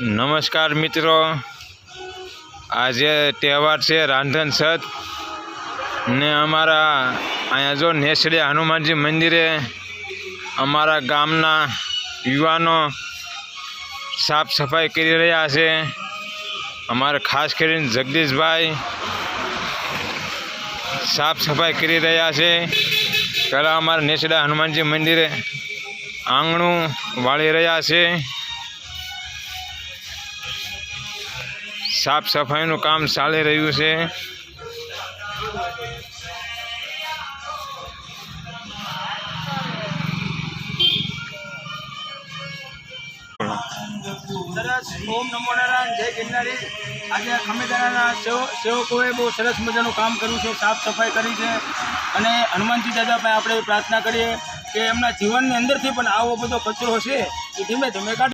નમસ્કાર મિત્રો. આજે તહેવાર છે રાંધણ છઠ. ને અમારા અહીંયા જો નેસડે હનુમાનજી મંદિરે અમારા ગામના યુવાનો સાફ સફાઈ કરી રહ્યા છે. અમારે ખાસ કરીને જગદીશભાઈ સાફ સફાઈ કરી રહ્યા છે. પહેલાં અમારા નેસડા હનુમાનજી મંદિરે આંગણું વાળી રહ્યા છે. સાફ સફાઈનું કામ ચાલી રહ્યું છે. સરસ. ઓમ નમો જય ગિરનારી. આજે આ ખમેદાના સેવકોએ બહુ સરસ મજાનું કામ કર્યું છે, સાફ સફાઈ કરી છે. અને હનુમાનજી દાદા પાસે આપણે પ્રાર્થના કરીએ કે એમના જીવનની અંદરથી પણ આવો બધો કચરો છે એ ધીમે ધીમે કાઢી